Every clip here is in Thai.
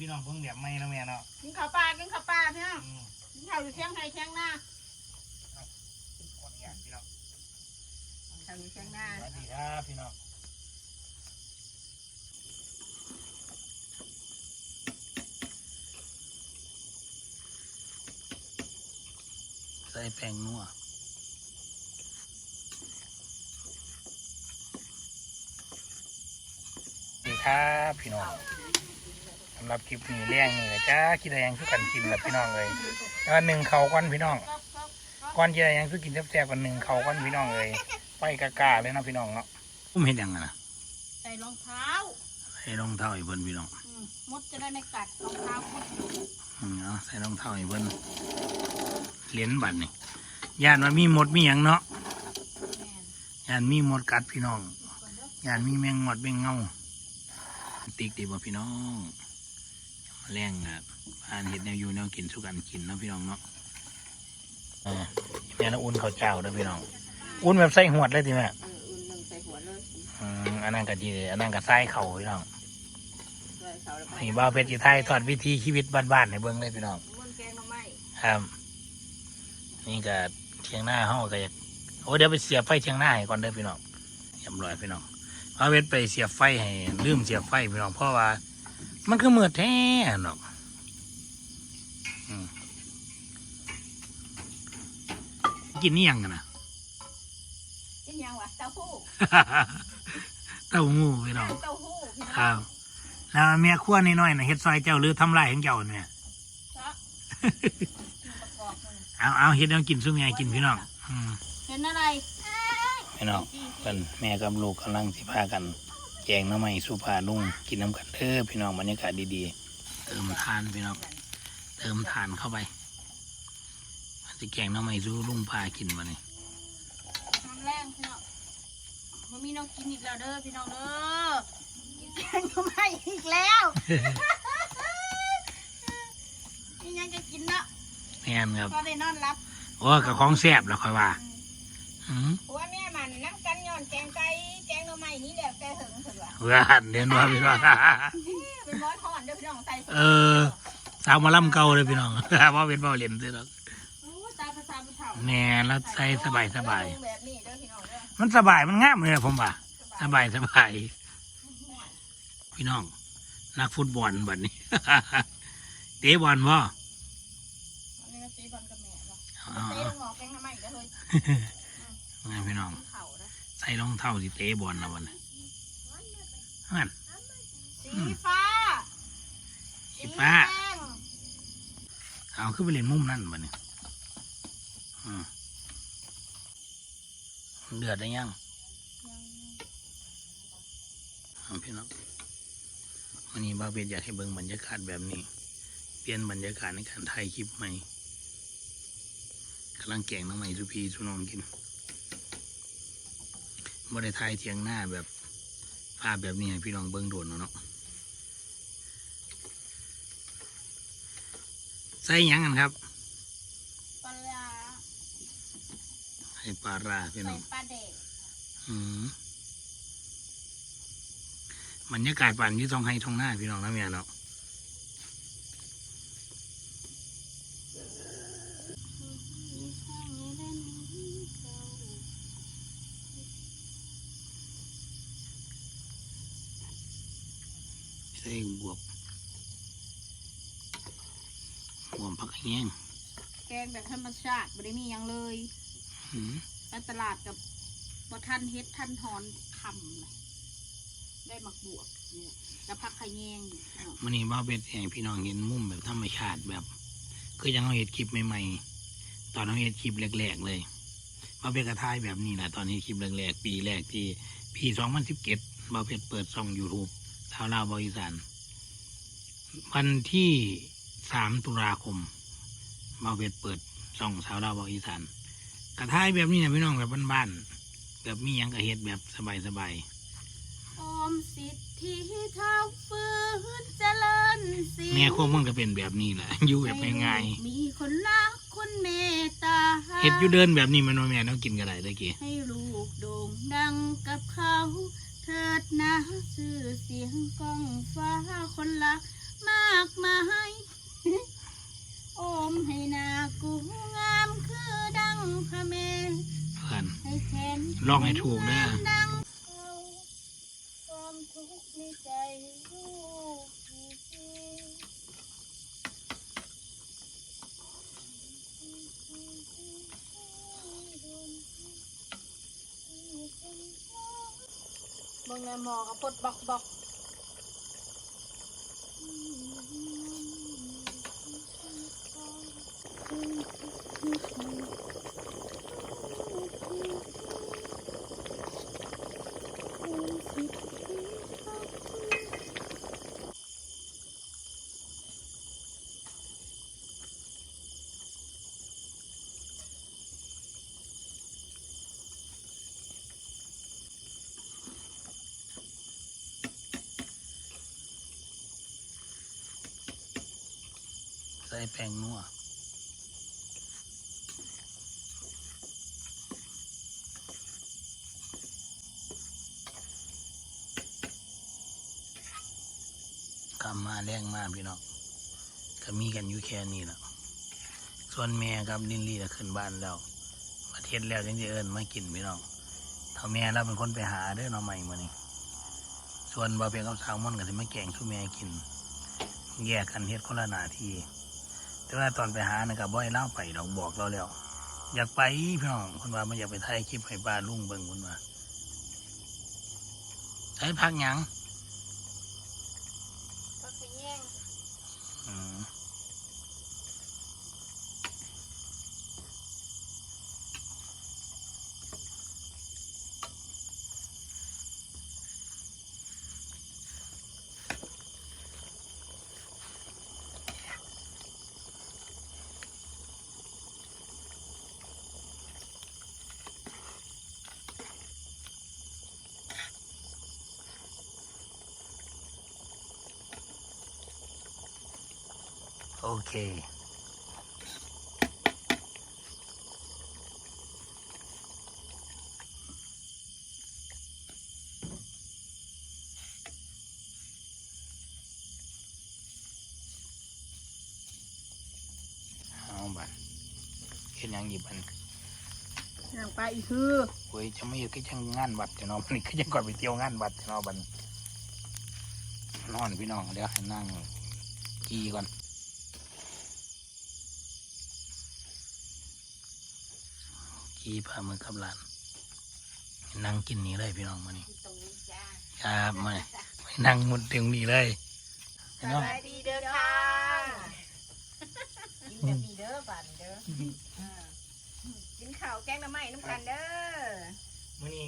พี่น้องเพิ่งแบบไม่นะแม่เนาะกินข้าวปลากินข้าวปลาพี่น้องอืมกินข้าวอยู่เชียงไฮ้เชียงนาขออนุญาตพี่น้องข้าวอยู่เชียงนาสวัสดีครับพี่น้องใส่แป้งนัวสวัสดีครับพี่น้องสำ หรับคลิปนี้เลี้ยงนี่นะจ้าคิดอะไรยังคือกันกินแบบพี่น้องเลยแล้วหนึ่งเขาก้อนพี่น้องก้อนเจยังคือกินแซ่บๆกันหนึ่งเขาก้อนพี่น้องเลยไปกะกาเลยเนาะพี่น้องเนาะผมเห็นยังไงนะใส่รองเท้าใส่รองเท้าให้เพิ่นพี่น้องอืมมดจะได้ไม่กัดรองเท้าคดอยู่อืมเอาใส่รองเท้าให้เพิ่นเหรียญบัตรนี่ย่านว่ามีหมดมีหยังเนาะแม่นย่านมีหมดกัดพี่น้องก่อนเด้อย่านมีแมงหมดแมงเงาติ๊กดีบ่พี่น้องมา แรงอะผ่านเห็ดแนวอยู่แนวกินสุกันกินเนาะพี่น้องเนาะอ่าแม่ละอุ่นข้าวเจ้าเด้อพี่น้อง อุ่นแบบใส่หวดเลยทีแม่เอออุ่นหนึ่งใส่หัวเลยอืมอันนั้นก็ดีอันนั้นก็ใส่เข่าพี่น้องใส่เสาแล้วไปนี่บ่าวเพชรจีไทยทอดวิธีชีวิตบ้านๆในเบิ้งเลยพี่น้อง ม้วนแกงหน่อไม้ครับ นี่ก็เชียงหน้าเฮาก็อยากโอ้เดี๋ยวไปเสียบไฟเชียงหน้าให้ก่อนเด้อพี่น้องเรียบร้อยพี่น้องบ่าวเพชรไปเสียบไฟให้ลืมเสียบไฟพี่น้องเพราะว่า มันคือมืดแท้เนาะอืมกินนี่ยังกันนะกินยังวะเต้าหู้เต้าหู้พี่น้องเต้าหู้พี่คน้รัองบแล้วเมียขั้วน้อยๆนะเฮ็ดซอยเจ้าหรือทำลายของเจ้าเนี่ยจ๊ะประกอบมันเอาเอาเฮ็ดแนวกินสู้เมียกินพี่น้องอืมเห็นอะไรพี่น้องเพิ่นแม่กับลูกกำลังสิพากัน แจงหน้ำไม้สุภาลุงกินน้ำกันเด้อพี่น้องบรรยากาศดีๆ เติมทานพี่น้องเติมทานเข้าไปมันจะแกงหน้ำไม้สู้ลุงพากินมานี่น้ำแรงพี่น้องมันมีน้องกินอีกแล้วเด้อพี่น้องเด้อกินแกงหน่อไม้อีกแล้วนี่ยังจะกินเนาะแม่นครับพอได้นอนรับโอ้กับของแซ่บแล้วค่อยว่าอืมผัวแม่มันน้ำกันย้อนแกงไก่แกงหน่อ ไม้นี่แหละแต่เหิงเถิดว่ะเพื่อนเรียนว่าพี่น้อง เป็นมอสทอนเด้อพี่น้องใส่เออ สาวหมาล่ำเก่าเลยพี่น้อง ว่าเป็นเบาเล่นซื้อหรอกโอ้ตาภาษาผู้เฒ่าแน่แล้วใส่สบายสบายแบบนี้เด้อพี่น้องเด้อมันสบายมันงามเลยนะผมว่าสบายสบายพี่น้อง นักฟุตบอลบัดนี้ เตะบอลบ่อันนี้ก็ตีบอลกับแม่เนาะเอาเตะเอาลงหมอกแกงหน่อไม้เด้อเฮ้ยเอาไงพี่น้องเข่าเด้อใส่รองเท้าสิเตะบอลนะวันนี้นั่นสีฟ้า สีฟ้าแดงเอาขึ้นไปเล่นมุมนั่นบัดนี้อืมเดือดได้ยังเอาพี่น้องวันนี้บาเบียอยากให้เบิ่งบรรยากาศแบบนี้ เปลี่ยนบรรยากาศในการถ่ายคลิปใหม่กำลังแกงน้องใหม่สุพีสุนองกิน บ่ได้ถ่ายเทียงหน้าแบบภาพแบบนี้ให้พี่น้องเบิ่งโดนเนาะเนาะใส่หยังกันครับปลาร้าให้ปลาร้าพี่น้ใส่องปลาเด็กอืมบรรยากาศป่านอยี่ท้องให้ท้องหน้าพี่น้องนะเมียเนาะ ใส่บวบบวบผักแห้งแกงแบบธรรมชาติไม่ได้มีหยังเลยอืมไปตลาดกับบ่ท่านเฮ็ดท่านทอนคำเลยได้หมักบวกเนี่ยแล้วพักขะแยงเนาะมันนี่บ้าเป็นให้พี่น้องเห็นมุมแบบธรรมชาติแบบ คือยังเราเห็นคลิปใหม่ๆ ตอนเราเห็นคลิปแรกๆเลยบ้าเป็นกระทายแบบนี้แหละตอนนี้คลิปแรกๆปีแรกที่ปีสองพันสิบเจ็ดบ้าเพชรเปิดช่องยูทูบ ท้าวลาวบริสานวันที่สามตุลาคมบ้าเพชรเปิดช่องท้าวลาวบริสานกระทายแบบนี้นะพี่น้องแบบบ้านๆแบบมีหยังกระเฮ็ดแบบสบายออมสิทธิเท้าฟื้นเจริญสิๆแม่ควบมันก็เป็นแบบนี้แหละอยู่แบบง่ายๆมีคนรักคนเมตตาเห็ดอยู่เดินแบบนี้มันว่าแม่ต้องกินกันได้ตะกี้ให้ลูกโด่งดังกับเขา เถิดนะชื่อเสียงก้องฟ้าคนรักมากมายโอมให้หนากูงามคือดังพระแม่เพื่อนให้แขนลองให้ถูกนะ ดังเขาความทุกข์ในใจลูกมีจริง เบิ่งในหมอกับพดบอกบอกใส่แป้งนัวกำมาแรงมากพี่น้องก็มีกันอยู่แค่นี้แหละส่วนแม่กับลินลี่น่ะขึ้นบ้านแล้วประเทศแล้วยังจะเอิญมากินพี่น้องเท่าแม่เราเป็นคนไปหาเด้อเนาะใหม่มานี่ส่วนบาเปียงกับสาวม่อนก็จะม่แกงสู้แม่กิน แยกกันเฮ็ดคนละหน้าที่ แต่ว่าตอนไปหานะกับบ่อยเล่าไปดอกบอกเราแล้ว อยากไปพี่น้องคนว่าไม่อยากไปถ่ายคลิปให้ป้าลุงเบิ่งคนว่าใช้พักหยังก็ขยแย่งอืม โอเค เอาบันเห็นยังหยิบอันย่างไปอีกคือโอ้ยจะไม่อยู่ก็ยังงานวัดจะเนาะมันนี่ก็ยังก่อนไปเที่ยวงานวัดจะเนาะบันนอนพี่น้องเดี๋ยวให้นั่งกีก่อน กีพามือกับหลาน นั่งกินนี้เลยพี่น้องมานี่ตรงนี้จ้าครับมานี่ไม่นั่งมุดตรงนี้เลยพี่น้องสบายดีเด้อค่ะกินแบบนี้เด้อป่านเด้ออ่ากินข้าวแกงหน้ำไม้น้ำกันเด้อมื่อนี้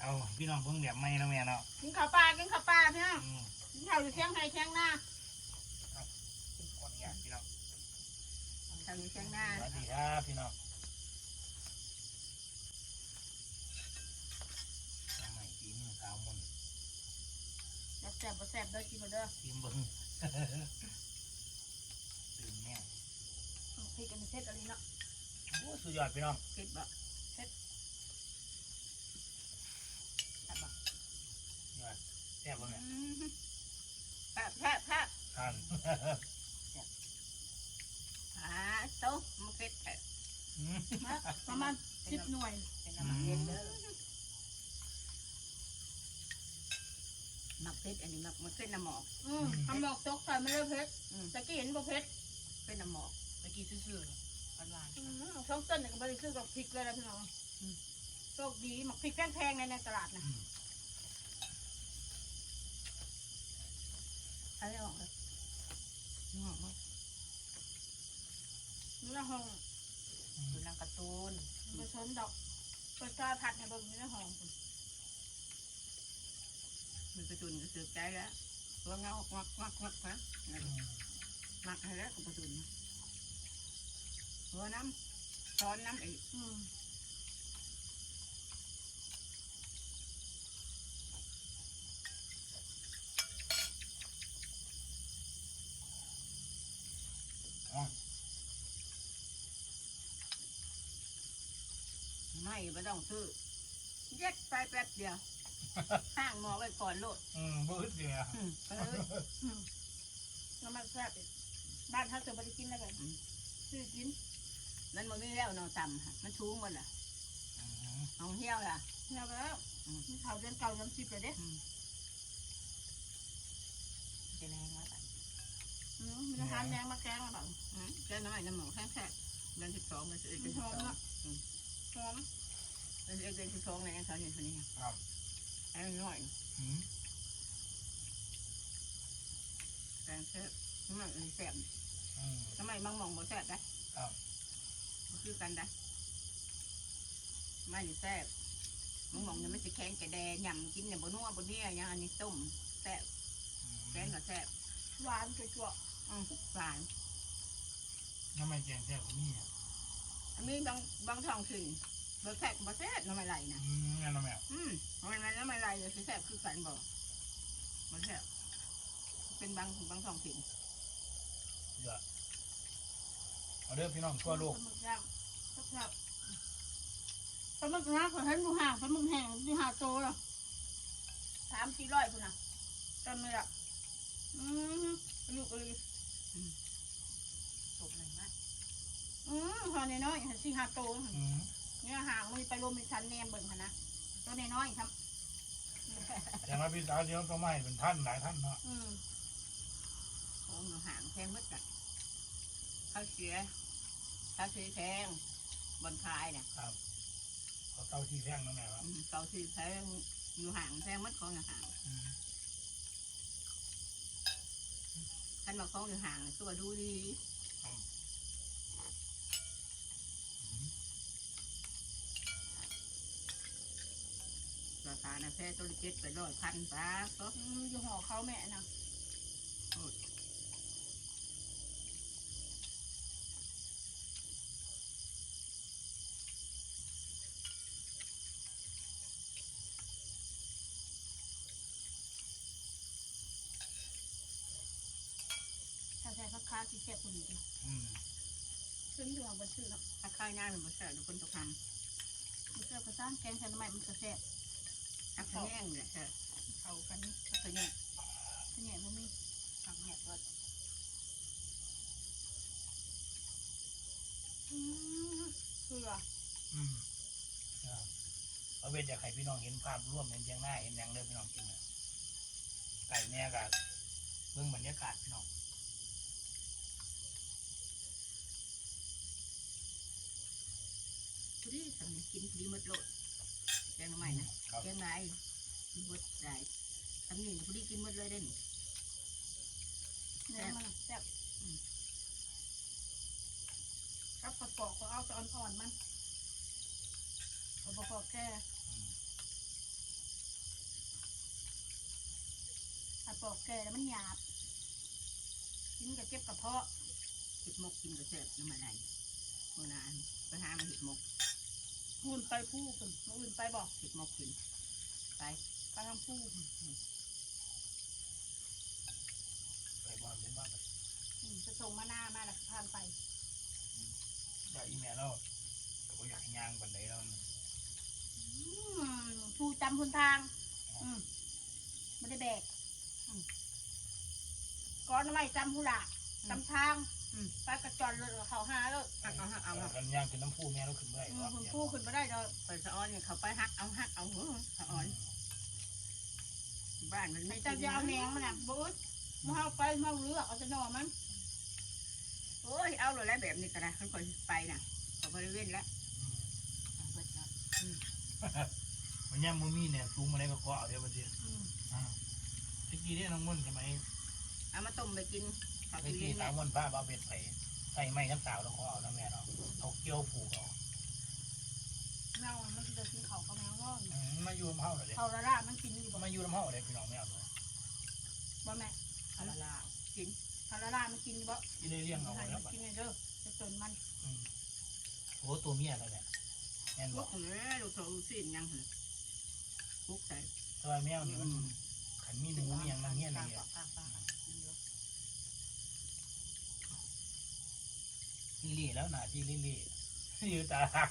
เอาพี่น้องเพิ่งแบบไม่แล้วแม่เนาะกินข้าวปลากินข้าวปลาพี่น้องอืมกินข้าวอยู่เชียงไฮ้เชียงหน้าขออนุญาตพี่น้องข้าวอยู่เชียงหน้าสวัสดีครับพี่น้องทำไมปีมือสาวมน แซ่บบ่แซ่บเด้อกินมาเด้อทีมเบิ้งตื่นแน่เอาพริกอันนี้เผ็ดอันนี้เนาะโอ้สุดยอดพี่น้องเผ็ดบ่ยอดแซ่บบ่แม่อืมแซ่บแซ่บแซ่บทานอ่าโต๊ะมันเผ็ดแท้อืมนะประมาณสิบหน่วยเป็นน้ำมันเผ็ดเด้อ หมักเผ็ดอันนี้หมักมันเป็นน้ำหมอกอืมทำหมอกจกใส่ไม่ได้เผ็ดอืมตะกี้เห็นบ่เผ็ดเป็นน้ำหมอกเมื่อกี้ซื่อๆนี่หวาน อืมช่องต้นเนี่ยก็บริสุทธิ์กับพริกเลยนะพี่น้องอืม โชคดีหมักพริกแพงๆในในตลาดนะๆอะไรออกเลยหอมมากนี่ละห้องดูหนางการ์ตูนผสมดอกเปิดกาผัดในเบิ่งนี่ละห้อง มันกร์ตูนก็สืบใจแล้วตัวเงาวักวักวักวักนะมักให้แล้วกับกร์ตูนนะหัวน้ำช้อนน้ำอีกไม่ไม่ต้องซื้อแยกไปแป๊บเดียว ห้างหมอไว้ก่อนโลดอืมบื้อเดียวอืมไปเลยอืมน้ำมันแซ่บอีกบ้านถ้าเกิดไม่ได้กินอะไรซื้อกินมันบ่มีแล้วเนาะต่ำค่ะมันชูงหมดล่ะอืมเอาเหี้ยวล่ะ เนี่ยไปแล้วอืม มีเขาเดือนเก่าน้ำซิบเลยเด้จะแรงมาตัดอืมมีอาหารแดงมาแกงมาแบบอืมแค่น้ำมันน้ำหมูแค่แค่เดือนสิบสองเดือนสิบเอ็ดเดือนหสิบอมสองเนาะหอมเดือนสิบเอ็ดเดือนสิบสองเนี่ยเขาเนี่ยคนนี้ครับ ไอ้น้อยอืมแกงแซ่บทำไมมันแซ่บอืมทำไมบางหมองบ่แซ่บได้ครับบ่คือกันได้ไม่ได้แซ่บมึงมองเนี่ยมันจะแข็งจะแดงยำกินเนี่ยบนัวบนเนี่ยยังอันนี้ต้มแซ่บแกงก็แซ่บหวานจั่วอืมหวานน้ำมันแกงแซ่บของนี่อะ อันนี้บางบางท้องถิ่น บะแซ่บบ่แซ่บน้ำมันไหลนะอืมงั้นเอาแม่อืมน้ำมันไหลน้ำมันไหลเลยสิแซ่บคือกันบ่บ่แซ่บเป็นบางบางท้องถิ่นเยอะเอาเด้อพี่น้องทั่วโลกปลาหมึกย่างแซ่บๆปลาหมึกนะขอให้ดูห่างปลาหมึกแห้งดูห่างโตเหรอสามสี่ร้อยพุ่นน่ะจำเลยอะอืมลูกเลยตกเลยนะอืมพอน้อยๆเห็นสี่ห้าโตอืม เนี่ยห่างมันไปรวมเป็นชั้นแนมเบิ่งค่ะนะตัวน้อยๆครับแต่ว่าพี่สาวที่เขาต้องมาให้เป็นท่านหลายท่านเนาะอืมโอ้หนูห่างแพงมดกันข้าวเสียข้าวเสียแพงบนคายเนี่ยครับเขาเต้าที่แท่งนั่นแหละครับอืมเกาสีแพงอยู่ห่างแพงมดของอยู่ห่างอืมท่านมาของอยู่ห่างตัวดูดี ราคานะแพ้ตัวละเจ็ดไปร้อยพันป้าก็อืมอยู่หอเขาแม่นะถ้าใส่ผักคาสิเจ็บคนนี้อืมซึ่งอยู่ของบนชื่อเนาะถ้าค่ายหน้ามันบ่แซ่บทุกคนต้องทมันเสื้อกระซ้างแกงใส่น้ำมันมันกระแซ่บ อักขะแย่งเนี่ยเธอเข้ากันนี่อักแย่งขะแหน่มันมีอักแย่งก็อืมเกลืออืมครับเอาเวทอยากให้พี่น้องเห็นภาพร่วมเห็นเชียงหน้าเห็นย่างเด้อพี่น้องกินน่ะไก่แม่กับเบื้องบรรยากาศพี่น้องพอดีทำเนี่ยกินพอดีหมดโลด งหน่อไม้นะครับแกงไรกินหมดได้ทำนี่พอดีกินหมดเลยได้นี่เนื้อมันแซ่บอืมกับกระปอกก็เอาแต่อ่อนๆมันกระปอกแก่อืมกระปอกแก่แล้วมันหยาบกินกับเจ็บกระเพาะเห็ดหมกกินก็แซ่บน้ำมันไหลโบราณไปหามาเห็ดหมก หุ่นไปผู้คนมาอื่นไปบอกเห็ดหมกกินไปไปทำผู้ไปบอลเป็นว่าไปอืมจะส่งมาหน้ามาแล้วผ่านไปอยากอีเมลเราแต่ว่าอยากให้ย่างบันไดเราอืมผู้จำคนทาง อืมไม่ได้แบกอืมก้อนไม่จำผู้หลักจำทาง อืมไปกระจรเลยเขาหาเลยเอาเอาเอาเอากันย่างเป็นน้ำผู้แม่เราขึ้นเมื่อยอืมว่าคุณผู้ขึ้นมาได้เลยไปสะออนเนี่ยเขาไปฮักเอาฮักเอาหัวสะออนบ้านมันไม่จะจะเอาแหนงมันอะบู๊ดมาเอาไปมาเลือกเอาจะนอมันโอ้ยเอาเลยแล้วแบบนี้ก็ได้ค่อยๆไปน่ะเขาบริเวณแล้วเอาเบิดแล้วมันย่างมือมีเนี่ยซูมอะไรก็เกาะเดี๋ยวมาเดียวอืมอ่าตะกี้เนี่ยน้องมุ่นใช่ไหมเอามาต้มไปกิน เขาตะไปกี้เลี้ยงสาแล้ววมุ่นผ้าเอาเบ็ดใส่ใส่ไม้น้ำสาวแล้วก็เอาน้ำแม่เนาะเอาเกี่ยวผูกเอาแมวมันจะกินเขาเขาแมวง่อนอืมมาอยู่ลำเฮาเลยเขาละล่ามันกินอยู่บ่มาอยู่ลำเฮาเลยพี่น้องไม่เอาเลยบ่แม่เอาละลากินเขาละล่ามันกินอยู่บ่ที่ได้เลี้ยงเอาให้ไว้แล้วมันบัดกินไงเด้อจะจนมันอืมโอ้ตัวเมียแล้วเนี่ยแม่นลูบอกกเอ้ยลูกโถสิ้นยังเหรอลูกใส่ตัวแมวนี่มันขันมีหนูมีอย่างนั้นเงี้ยนี่ปากปากปาก ลิลี่แล้วหน้าที่ลิลี่อยู่ตาหัก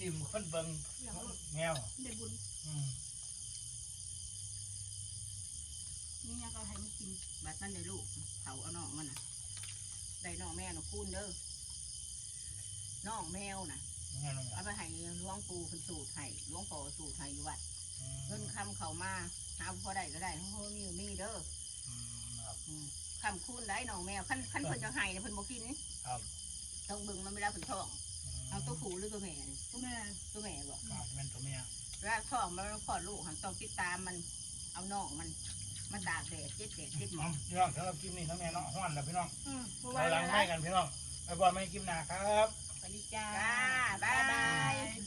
นี่มันคนเบิ่งอย่างรถแมวได้บุญอืมมนี่ยังก็ให้มันกินบัดมันได้ลูกเขาเอาน้องมันน่ะได้น้องแม่น่ะคูณเด้อน้องแมวน่ะงานน้องเอาไปให้หลวงปู่เพิ่นสูตรให้หลวงพ่อสูตรให้อยู่วัดเงินคำเขามาหาพอได้ก็ได้เพราะมีอยู่มีเด้อครับอืมคำคูณได้น้องแมวขั้นขั้นเพิ่นจะให้เนี่ยเพิ่นบ่กินครับ ต้องเบิ่งมันเวลาเพิ่นท้องเอาตัวผู้หรือตัวแม่นี่แม่ตัวแม่บ่ครับเป็นตัวเมียเวลาท้องมันคลอดลูกหันต้องติดตามมัน เอาน้องมันมาตากแดดเจ็ดแดดเจ็ดหมน้อองพี่น้องสำหรับคลิปนี้น้องแม่เนาะห้อนแล้วพี่น้องอืมเพราะไปว่าหลังให้กันพี่น้องไปบอลไม่คลิปหน้าครับ สวัสดีจ้าบ๊ายบาย